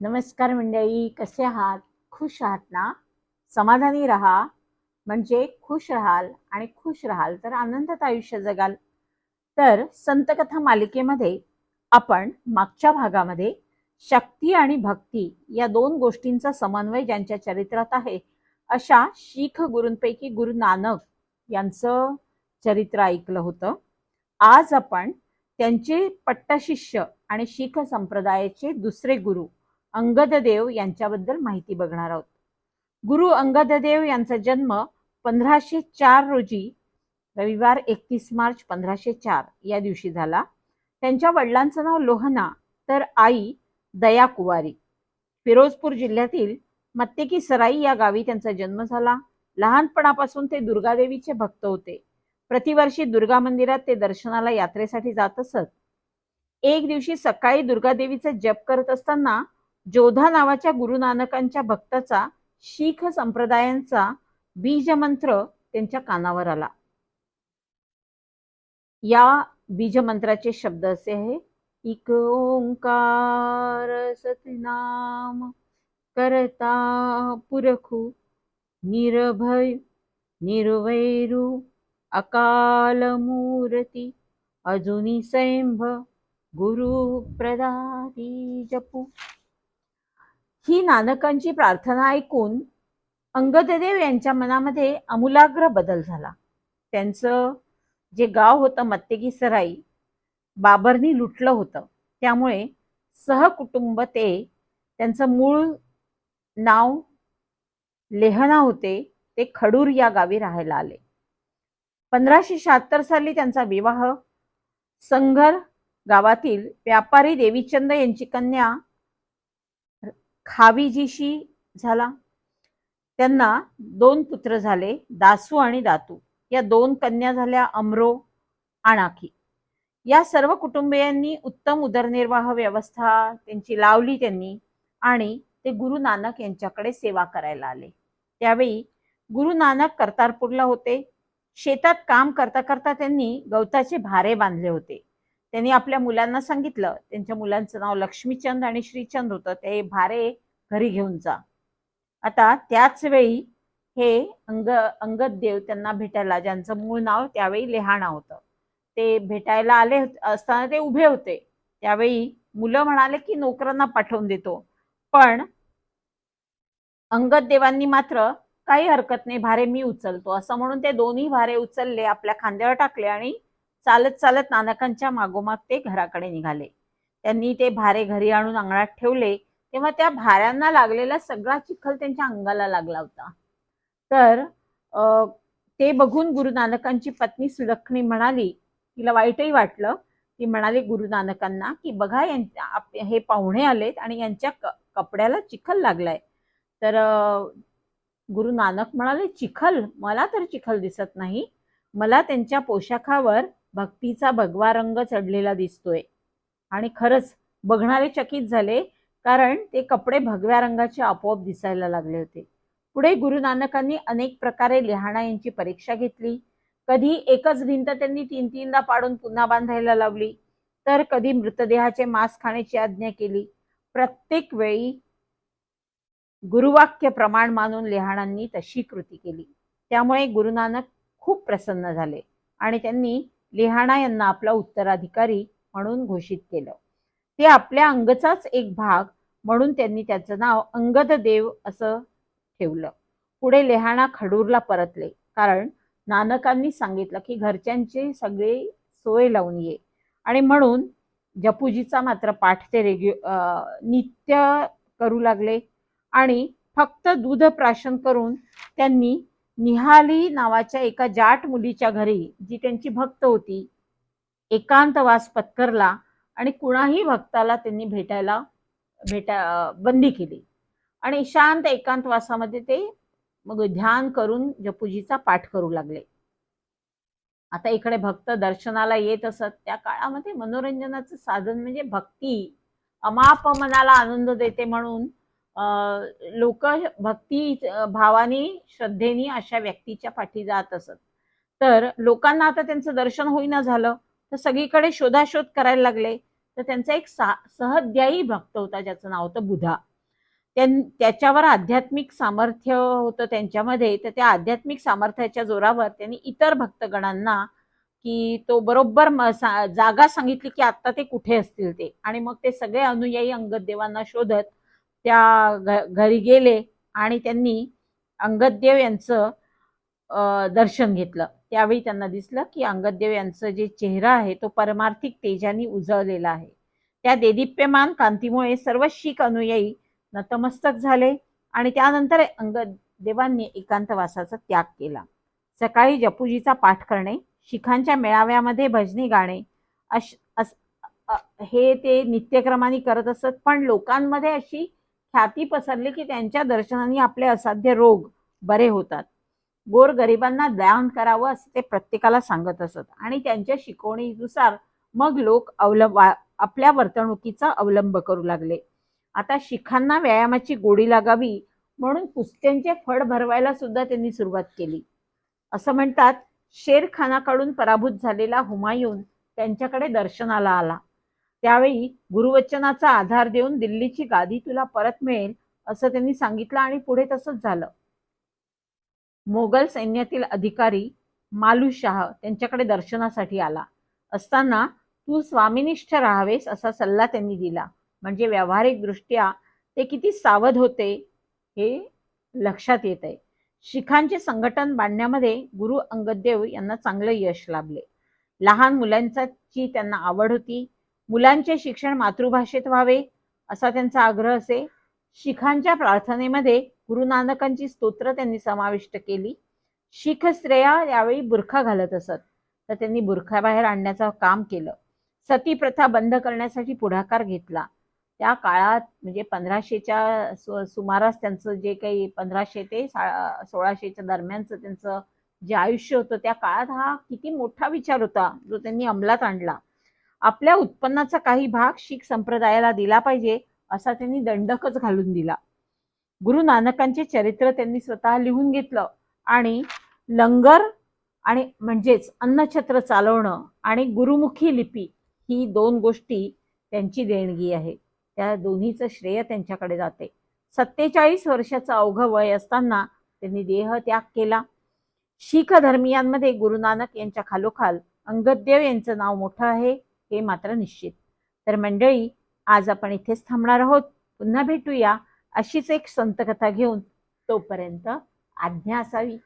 नमस्कार मंडळी कसे आहात? खुश आहात ना? समाधानी राहा म्हणजे खुश राहाल आणि खुश राहाल तर आनंदात आयुष्य जगाल. तर संतकथा मालिकेमध्ये आपण मागच्या भागामध्ये शक्ती आणि भक्ती या दोन गोष्टींचा समन्वय ज्यांच्या चरित्रात आहे अशा शीख गुरूंपैकी गुरु नानक यांचं चरित्र ऐकलं होतं. आज आपण त्यांचे पट्टशिष्य आणि शीख संप्रदायाचे दुसरे गुरु अंगददेव यांच्याबद्दल माहिती बघणार आहोत. गुरु अंगददेव यांचा जन्म पंधराशे चार रोजी रविवार एकतीस मार्च पंधराशे चार या दिवशी झाला. त्यांच्या वडिलांचं नाव लोहना तर आई दया कुवारी फिरोजपूर जिल्ह्यातील मत्तेकी सराई या गावी त्यांचा जन्म झाला. लहानपणापासून ते दुर्गादेवीचे भक्त होते. प्रतिवर्षी दुर्गा मंदिरात ते दर्शनाला यात्रेसाठी जात असत. एक दिवशी सकाळी दुर्गादेवीचा जप करत असताना जोधा नावाच्या गुरु नानकांच्या भक्ताचा शीख संप्रदायांचा बीजमंत्र त्यांच्या कानावर आला. या बीजमंत्राचे शब्द असे आहे इक ओंकार सतनाम करता पुरखू निर्भय निर्वैरू अकाल मूर्ती अजुनी सैंभ गुरु प्रदाती जपू। ही नानकांची प्रार्थना ऐकून अंगददेव यांच्या मनामध्ये आमूलाग्र बदल झाला. त्यांचं जे गाव होतं मत्तेगी सराई बाबरनी लुटलं होतं. त्यामुळे सहकुटुंब ते त्यांचं मूळ नाव लेहना होते ते खडूर या गावी राहायला आले. पंधराशे शहात्तर साली त्यांचा विवाह संघर गावातील व्यापारी देवीचंद यांची कन्या खावीजीशी झाला. त्यांना दोन पुत्र झाले दासू आणि दातू. या दोन कन्या झाल्या अमरो आणाखी या सर्व कुटुंबियांनी उत्तम उदरनिर्वाह व्यवस्था त्यांची लावली त्यांनी आणि ते गुरु नानक यांच्याकडे सेवा करायला आले. त्यावेळी गुरु नानक कर्तारपूरला होते. शेतात काम करता करता त्यांनी गवताचे भारे बांधले होते. त्यांनी आपल्या मुलांना सांगितलं. त्यांच्या मुलांचं नाव लक्ष्मीचंद आणि श्रीचंद होतं. ते भारे घरी घेऊन जा. आता त्याच वेळी हे अंग अंगद देव त्यांना भेटायला ज्यांचं मूळ नाव त्यावेळी लेहाणा होतं. ते भेटायला आले असताना ते उभे होते. त्यावेळी मुलं म्हणाले की नोकरांना पाठवून देतो. पण अंगद देवांनी मात्र काही हरकत नाही. भारे मी उचलतो. असं म्हणून ते दोन्ही भारे उचलले आपल्या खांद्यावर टाकले आणि चालत चालत नानकांच्या मागोमाग ते घराकडे निघाले. त्यांनी ते भारे घरी आणून अंगणात ठेवले तेव्हा त्या भाऱ्यांना लागलेला सगळा चिखल त्यांच्या अंगाला लागला होता. तर ते बघून गुरु नानकांची पत्नी सुलक्षणी म्हणाली तिला वाईटही वाटलं. ती म्हणाली गुरु नानकांना की बघा यांच्या हे पाहुणे आलेत आणि यांच्या कपड्याला चिखल लागलाय. तर गुरु नानक म्हणाले चिखल? मला तर चिखल दिसत नाही. मला त्यांच्या पोशाखावर भक्तीचा भगवा रंग चढलेला दिसतोय. आणि खरंच बघणारे चकित झाले कारण ते कपडे भगव्या रंगाचे आपोआप दिसायला लागले होते. पुढे गुरु नानकांनी अनेक प्रकारे लिहाणा यांची परीक्षा घेतली. कधी एकच भिंत त्यांनी तीन तीनदा पाडून पुन्हा बांधायला लावली तर कधी मृतदेहाचे मांस खाण्याची आज्ञा केली. प्रत्येक वेळी गुरुवाक्य प्रमाण मानून लिहाणांनी तशी कृती केली. त्यामुळे गुरु नानक खूप प्रसन्न झाले आणि त्यांनी लिहाणा यांना आपला उत्तराधिकारी म्हणून घोषित केलं. ते आपल्या अंगचाच एक भाग म्हणून त्यांनी त्याचं नाव अंगद देव असं ठेवलं. पुढे लेहाणा खडूरला परतले. कारण नानकांनी सांगितलं की घरच्यांची सगळे सोय लावून ये. आणि म्हणून जपूजीचा मात्र पाठ ते रेग्यु नित्य करू लागले. आणि फक्त दूध प्राशन करून त्यांनी निहाली नावाच्या एका जाट मुलीच्या घरी जी त्यांची भक्त होती एकांतवास पत्करला आणि कुणाही भक्ताला त्यांनी भेटायला भेटा बंदी केली. आणि शांत एकांतवासामध्ये ते मग ध्यान करून जपूजीचा पाठ करू लागले. आता इकडे भक्त दर्शनाला येत असत. त्या काळामध्ये मनोरंजनाचं साधन म्हणजे भक्ती. अमाप मनाला आनंद देते म्हणून लोक भक्ती भावानी श्रद्धेनी अशा व्यक्तीच्या पाठी जात असत. तर लोकांना आता त्यांचं दर्शन होईना झालं तर सगळीकडे शोधाशोध करायला लागले तर त्यांचा एक सहध्यायी भक्त होता ज्याचं नाव होतं बुधा. त्याच्यावर आध्यात्मिक सामर्थ्य होतं त्यांच्यामध्ये तर त्या आध्यात्मिक सामर्थ्याच्या जोरावर त्यांनी इतर भक्तगणांना की तो बरोबर जागा सांगितली की आता ते कुठे असतील ते. आणि मग ते सगळे अनुयायी अंगददेवांना शोधत त्या घ- घरी गेले आणि त्यांनी अंगददेव यांचं दर्शन घेतलं. त्यावेळी त्यांना दिसलं की अंगददेव यांचं जे चेहरा आहे तो परमार्थिक तेजाने उजळलेला आहे. त्या देदीप्यमान कांतीमुळे सर्व शीख अनुयायी नतमस्तक झाले आणि त्यानंतर अंगदेवांनी एकांतवासाचा त्याग केला. सकाळी जपूजीचा पाठ करणे शिखांच्या मेळाव्यामध्ये भजनी गाणे अश अस हे ते नित्यक्रमाने करत असत पण लोकांमध्ये अशी ख्याती पसरली की त्यांच्या दर्शनाने आपले असाध्य रोग बरे होतात. गोर गरिबांना दान करावं असं ते प्रत्येकाला सांगत असत आणि त्यांच्या शिकवणीनुसार मग लोक अवलंब आपल्या वर्तणुकीचा अवलंब करू लागले. आता शिखांना व्यायामाची गोडी लागावी म्हणून कुस्त्यांचे फळ भरवायला सुद्धा त्यांनी सुरुवात केली. असं म्हणतात शेरखानाकडून पराभूत झालेला हुमायून त्यांच्याकडे दर्शनाला आला. त्यावेळी गुरुवचनाचा आधार देऊन दिल्लीची गादी तुला परत मिळेल असं त्यांनी सांगितलं आणि पुढे तसंच झालं. मोगल सैन्यातील अधिकारी मालू शाह त्यांच्याकडे दर्शनासाठी आला. असताना तू स्वामिनिष्ठ राहावेस असा सल्ला त्यांनी दिला. म्हणजे व्यावहारिक दृष्ट्या ते किती सावध होते हे लक्षात येत आहे शिखांचे संघटन बांधण्यामध्ये गुरु अंगदेव यांना चांगलं यश लाभले. लहान मुलांची त्यांना आवड होती. मुलांचे शिक्षण मातृभाषेत व्हावे असा त्यांचा आग्रह असे. शिखांच्या प्रार्थनेमध्ये गुरु नानकांची स्तोत्र त्यांनी समाविष्ट केली. शीख स्त्रिया यावेळी बुरखा घालत असत. तर त्यांनी बुरखाबाहेर आणण्याचं काम केलं. सती प्रथा बंद करण्यासाठी पुढाकार घेतला. त्या काळात म्हणजे पंधराशेच्या सु सुमारास त्यांचं जे काही पंधराशे ते सा सोळाशेच्या दरम्यानचं त्यांचं जे आयुष्य होतं त्या काळात हा किती मोठा विचार होता जो त्यांनी अंमलात आणला. आपल्या उत्पन्नाचा काही भाग शीख संप्रदायाला दिला पाहिजे असा त्यांनी दंडकच घालून दिला. गुरु नानकांचे चरित्र त्यांनी स्वतः लिहून घेतलं आणि लंगर आणि म्हणजेच अन्नछत्र चालवणं आणि गुरुमुखी लिपी ही दोन गोष्टी त्यांची देणगी आहे. त्या दोन्हीचं श्रेय त्यांच्याकडे जाते. सत्तेचाळीस वर्षाचं अवघं वय असताना त्यांनी देह त्याग केला. शीख धर्मियांमध्ये गुरु नानक यांच्या खालोखाल अंगददेव यांचं नाव मोठं आहे. हे मात्र निश्चित. तर मंडळी आज आपण इथेच थांबणार आहोत. पुन्हा भेटूया अशीच एक संतकथा घेऊन. तोपर्यंत आज्ञा असावी.